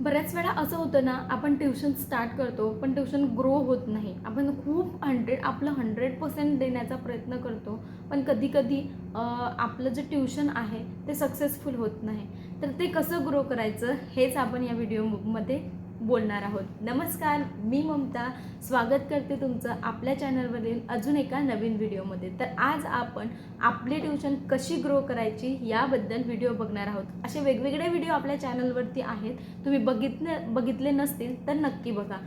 बऱ्याच वेळा असं होतं ना आपण ट्युशन स्टार्ट करतो पण ट्युशन ग्रो होत नाही. आपण खूप हंड्रेड आपलं हंड्रेड पर्सेंट देण्याचा प्रयत्न करतो पण कधीकधी आपलं जे ट्युशन आहे ते सक्सेसफुल होत नाही. तर ते कसं ग्रो करायचं हेच आपण या व्हिडिओमध्ये बोलणार आहोत. नमस्कार मी ममता. स्वागत करते तुमचं आपल्या चॅनलवरील अजून एका नवीन व्हिडिओमध्ये. तर आज आपण आपली ट्युशन कशी ग्रो करायची याबद्दल व्हिडिओ बघणार आहोत. असे वेगवेगळे व्हिडिओ आपल्या चॅनलवरती आहेत. तुम्ही बघितले बघितले नसतील तर नक्की बघा.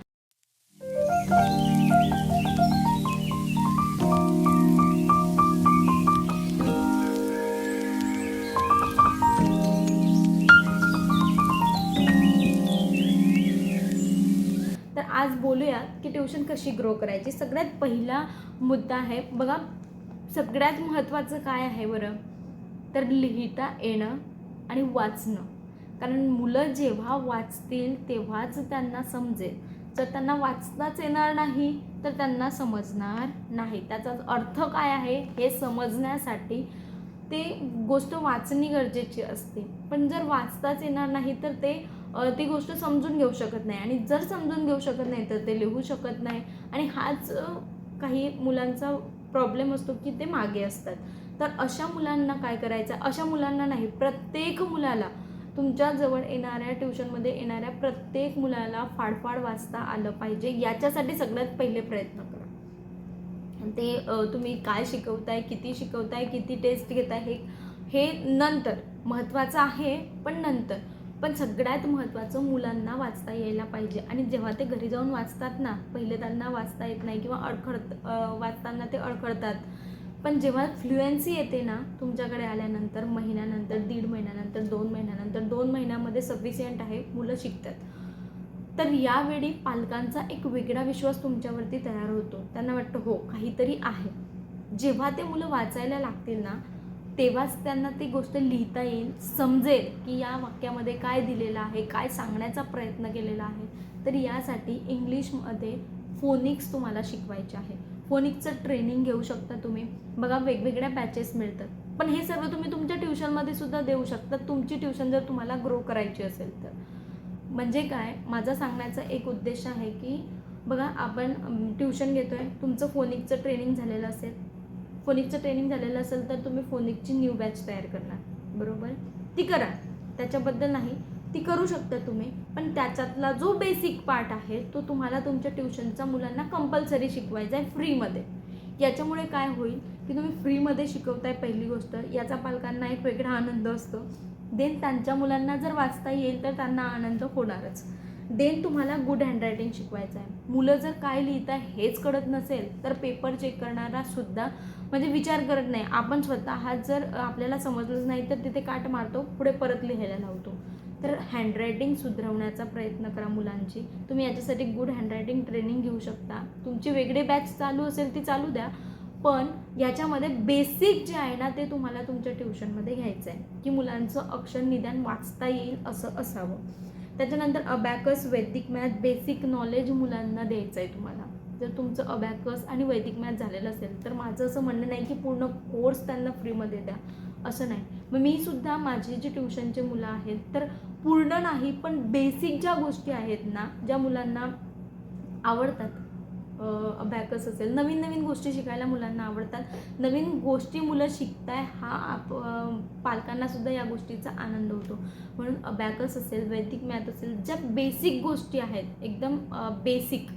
आज बोलूया की ट्युशन कशी ग्रो करायची. सगळ्यात पहिला मुद्दा आहे बघा सगळ्यात महत्त्वाचं काय आहे बरं? तर लिहिता येणं आणि वाचणं. कारण मुलं जेव्हा वाचतील तेव्हाच त्यांना समजेल. जर त्यांना वाचताच येणार नाही तर त्यांना समजणार नाही. त्याचा अर्थ काय आहे? हे समजण्यासाठी ते गोष्ट वाचणी गरजेची असते. पण जर वाचताच येणार नाही तर ते ती गोष्ट समजून घेऊ शकत नाही. आणि जर समजून घेऊ शकत नाही तर ते लिहू शकत नाही. आणि हाच काही मुलांचा प्रॉब्लेम असतो की ते मागे असतात. तर अशा मुलांना काय करायचं? अशा मुलांना नाही प्रत्येक मुलाला तुमच्याजवळ येणाऱ्या ट्युशनमध्ये येणाऱ्या प्रत्येक मुलाला फाडफाड वाचता आलं पाहिजे. याच्यासाठी सगळ्यात पहिले प्रयत्न करा. ते तुम्ही काय शिकवताय किती शिकवताय किती टेस्ट घेताय हे हे नंतर. महत्त्वाचं आहे पण नंतर. पण सगळ्यात महत्त्वाचं मुलांना वाचता यायला पाहिजे. आणि जेव्हा ते घरी जाऊन वाचतात ना पहिले त्यांना वाचता येत नाही किंवा अडखळत वाचताना ते अडखळतात. पण जेव्हा फ्लुएन्सी येते ना तुमच्याकडे आल्यानंतर महिन्यानंतर दीड महिन्यानंतर दोन महिन्यानंतर दोन महिन्यामध्ये सफिशियंट आहे मुलं शिकतात. तर यावेळी पालकांचा एक वेगळा विश्वास तुमच्यावरती तयार होतो. त्यांना वाटतं हो काहीतरी आहे. जेव्हा ते मुलं वाचायला लागतील ना तेव्हाच त्यांना ती गोष्ट लिहिता येईल समजेल की या वाक्यामध्ये काय दिलेलं आहे काय सांगण्याचा प्रयत्न केलेला आहे. तर यासाठी इंग्लिशमध्ये फोनिक्स तुम्हाला शिकवायचे आहे. फोनिक्सचं ट्रेनिंग घेऊ शकता तुम्ही. बघा वेगवेगळ्या बॅचेस मिळतात. पण हे सर्व तुम्ही तुमच्या ट्युशनमध्ये सुद्धा देऊ शकता. तुमची ट्युशन जर तुम्हाला ग्रो करायची असेल तर. म्हणजे काय? माझा सांगण्याचा एक उद्देश आहे की बघा आपण ट्युशन घेतो आहे तुमचं फोनिकचं ट्रेनिंग झालेलं असेल. फोनिकचं ट्रेनिंग झालेलं असेल तर तुम्ही फोनिकची न्यू बॅच तयार करणार. बरोबर? ती करा. त्याच्याबद्दल नाही. ती करू शकता तुम्ही पण त्याच्यातला जो बेसिक पार्ट आहे तो तुम्हाला तुमच्या ट्युशनच्या मुलांना कंपल्सरी शिकवायचा आहे फ्रीमध्ये याच्यामुळे काय होईल की तुम्ही फ्रीमध्ये शिकवताय पहिली गोष्ट. याचा पालकांना एक वेगळा आनंद असतो. देन त्यांच्या मुलांना जर वाचता येईल तर त्यांना आनंद होणारच. देन तुम्हाला गुड हँडरायटिंग शिकवायचं आहे. मुलं जर काय लिहित आहे हेच कळत नसेल तर पेपर चेक करणारा सुद्धा म्हणजे विचार करत नाही. आपण स्वतः जर आपल्याला समजलंच नाही तर तिथे काट मारतो पुढे परत लिहायला लावतो. तर हँडरायटिंग सुधारवण्याचा प्रयत्न करा मुलांची. तुम्ही याच्यासाठी गुड हँडरायटिंग ट्रेनिंग घेऊ शकता. तुमची वेगळी बॅच चालू असेल ती चालू द्या. पण याच्यामध्ये बेसिक जे आहे ना ते तुम्हाला तुमच्या ट्युशनमध्ये घ्यायचं आहे की मुलांचं अक्षर निदान वाचता येईल असं असावं. त्याच्यानंतर अबॅकस वैदिक मॅथ बेसिक नॉलेज मुलांना द्यायचं आहे तुम्हाला. जर तुमचं अबॅकस आणि वैदिक मॅथ झालेलं असेल तर माझं असं म्हणणं नाही की पूर्ण कोर्स त्यांना फ्रीमध्ये द्या. असं नाही. मग मी सुद्धा माझी जी ट्युशनचे मुलं आहेत तर पूर्ण नाही पण बेसिक ज्या गोष्टी आहेत ना ज्या मुलांना आवडतात अभ्याकस असेल. नवीन नवीन गोष्टी शिकायला मुलांना आवडतात. नवीन गोष्टी मुलं शिकताय हा आप पालकांनासुद्धा पालकांना सुद्धा या गोष्टीचा आनंद होतो. म्हणून अबॅकस असेल वैदिक मॅथ असेल ज्या बेसिक गोष्टी आहेत एकदम बेसिक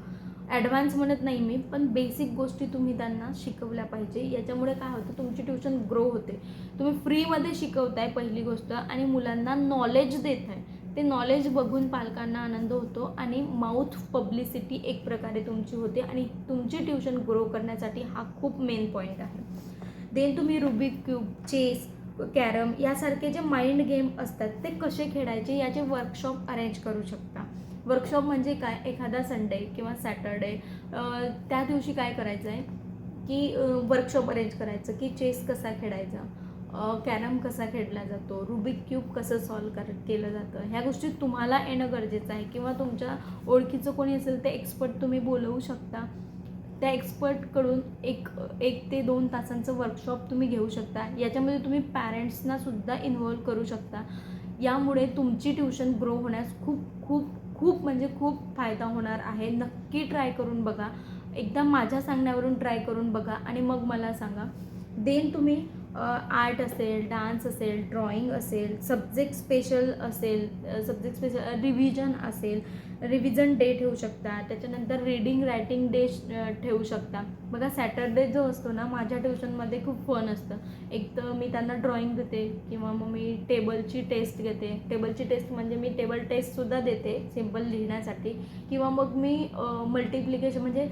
ॲडव्हान्स म्हणत नाही मी पण बेसिक गोष्टी तुम्ही त्यांना शिकवल्या पाहिजे. याच्यामुळे काय होतं तुमची ट्युशन ग्रो होते. तुम्ही फ्रीमध्ये शिकवताय पहिली गोष्ट आणि मुलांना नॉलेज देत आहे ते नॉलेज बघून पालकांना आनंद होतो आणि माउथ पब्लिसिटी एक प्रकारे तुमची होते आणि तुमची ट्युशन ग्रो करण्यासाठी हा खूप मेन पॉईंट आहे. देन तुम्ही रुबिक क्यूब चेस कॅरम यासारखे जे माइंड गेम असतात ते कसे खेळायचे याचे वर्कशॉप अरेंज करू शकता. वर्कशॉप म्हणजे काय? एखादा संडे किंवा सॅटरडे त्या दिवशी काय करायचं आहे की वर्कशॉप अरेंज करायचं की चेस कसा खेळायचा? कॅरम कसा खेळला जातो रुबिक क्यूब कसं सॉल्व कर केलं जातं ह्या गोष्टी तुम्हाला येणं गरजेचं आहे. किंवा तुमच्या ओळखीचं कोणी असेल ते एक्सपर्ट तुम्ही बोलवू शकता. त्या एक्सपर्टकडून एक एक ते दोन तासांचं वर्कशॉप तुम्ही घेऊ शकता. याच्यामध्ये तुम्ही पॅरेंट्सनासुद्धा इन्व्हॉल्व इन्वॉल्व करू शकता. यामुळे तुमची ट्युशन ग्रो होण्यास खूप खूप खूप म्हणजे खूप फायदा होणार आहे. नक्की ट्राय करून बघा. एकदा माझ्या सांगण्यावरून ट्राय करून बघा आणि मग मला सांगा. देन तुम्ही आर्ट असेल डान्स असेल ड्रॉइंग असेल सब्जेक्ट स्पेशल असेल सब्जेक्ट स्पेशल रिव्हिजन असेल रिव्हिजन डे ठेवू शकता त्याच्यानंतर रीडिंग रायटिंग डे ठेवू शकता. बघा सॅटरडे जो असतो ना माझ्या ट्युशनमध्ये खूप फन असतं. एक तर मी त्यांना ड्रॉइंग देते किंवा मग मी टेबलची टेस्ट घेते. टेबलची टेस्ट म्हणजे मी टेबल टेस्टसुद्धा देते सिंपल लिहिण्यासाठी. किंवा मग मी मल्टिप्लिकेशन म्हणजे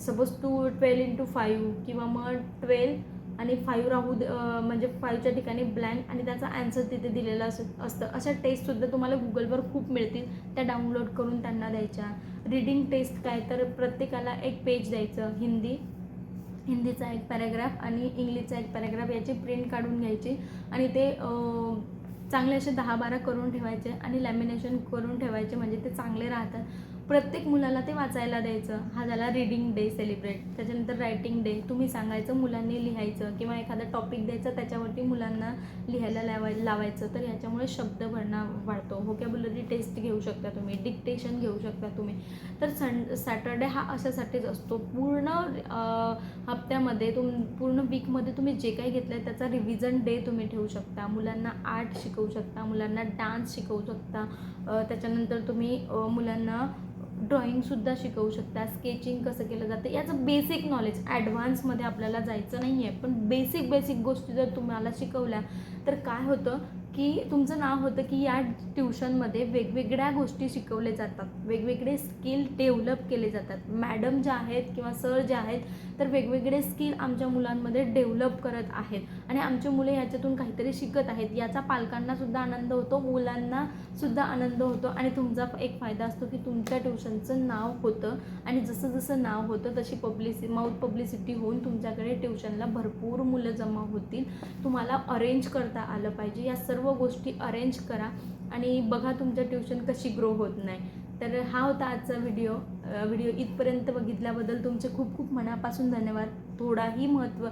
suppose two twelve into five किंवा मग ट्वेल्व आणि फाईव्ह राहू दे म्हणजे फाईव्हच्या ठिकाणी ब्लँक आणि त्याचा ॲन्सर तिथे दिलेला अस असतं. अशा टेस्टसुद्धा तुम्हाला गुगलवर खूप मिळतील. त्या डाउनलोड करून त्यांना द्यायच्या. रीडिंग टेस्ट काय तर प्रत्येकाला एक पेज द्यायचं. हिंदी हिंदीचा एक पॅराग्राफ आणि इंग्लिशचा एक पॅराग्राफ याची प्रिंट काढून घ्यायची. आणि ते चांगले असे दहा बारा करून ठेवायचे आणि लॅमिनेशन करून ठेवायचे म्हणजे ते चांगले राहतात. प्रत्येक मुलाला ते वाचायला द्यायचं. हा झाला रीडिंग डे सेलिब्रेट त्याच्यानंतर रायटिंग डे तुम्ही सांगायचं मुलांनी लिहायचं किंवा एखादा टॉपिक द्यायचा त्याच्यावरती मुलांना लिहायला लावाय लावायचं. तर याच्यामुळे शब्दभरणा वाढतो. व्होकॅब्युलरी टेस्ट घेऊ शकता तुम्ही. डिक्टेशन घेऊ शकता तुम्ही. तर सं सॅटर्डे हा अशासाठीच असतो. पूर्ण हप्त्यामध्ये तुम पूर्ण वीकमध्ये तुम्ही जे काही घेतलं आहे त्याचा रिव्हिजन डे तुम्ही ठेवू शकता. मुलांना आर्ट शिकवू शकता. मुलांना डान्स शिकवू शकता. त्याच्यानंतर तुम्ही मुलांना ड्रॉइंगसुद्धा शिकवू शकता स्केचिंग कसं केलं जातं याचं बेसिक नॉलेज ॲडव्हान्समध्ये आपल्याला जायचं नाही आहे पण बेसिक बेसिक गोष्टी जर तुम्हाला शिकवल्या तर काय होतं? की तुमचं नाव होतं की या ट्युशनमध्ये वेगवेगळ्या गोष्टी शिकवले जातात. वेगवेगळे स्किल डेव्हलप केले जातात. मॅडम ज्या आहेत किंवा सर जे आहेत तर वेगवेगळे स्किल आमच्या मुलांमध्ये डेव्हलप करत आहेत. आणि आमची मुले याच्यातून काहीतरी शिकत आहेत. याचा पालकांनासुद्धा आनंद होतो मुलांनासुद्धा आनंद होतो. आणि तुमचा एक फायदा असतो की तुमच्या ट्युशनचं नाव होतं. आणि जसं जसं नाव होतं तशी पब्लिसि माउथ पब्लिसिटी होऊन तुमच्याकडे ट्युशनला भरपूर मुलं जमा होतील. तुम्हाला अरेंज करता आलं पाहिजे. या सर्व सर्व गोष्टी अरेंज करा आणि बघा तुमच्या ट्युशन कशी ग्रो होत नाही. तर हा होता आजचा व्हिडिओ व्हिडिओ इथपर्यंत बघितल्याबद्दल तुमचे खूप खूप मनापासून धन्यवाद. थोडाही महत्त्व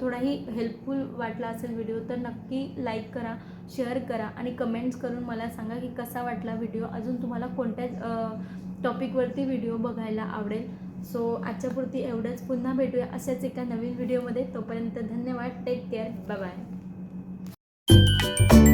थोडाही हेल्पफुल वाटला असेल व्हिडिओ तर नक्की लाईक करा शेअर करा आणि कमेंट्स करून मला सांगा की कसा वाटला व्हिडिओ अजून तुम्हाला कोणत्या टॉपिकवरती व्हिडिओ बघायला आवडेल. सो आजच्यापुरती एवढंच. पुन्हा भेटूया अशाच एका नवीन व्हिडिओमध्ये तोपर्यंत धन्यवाद. Take care bye Thank you.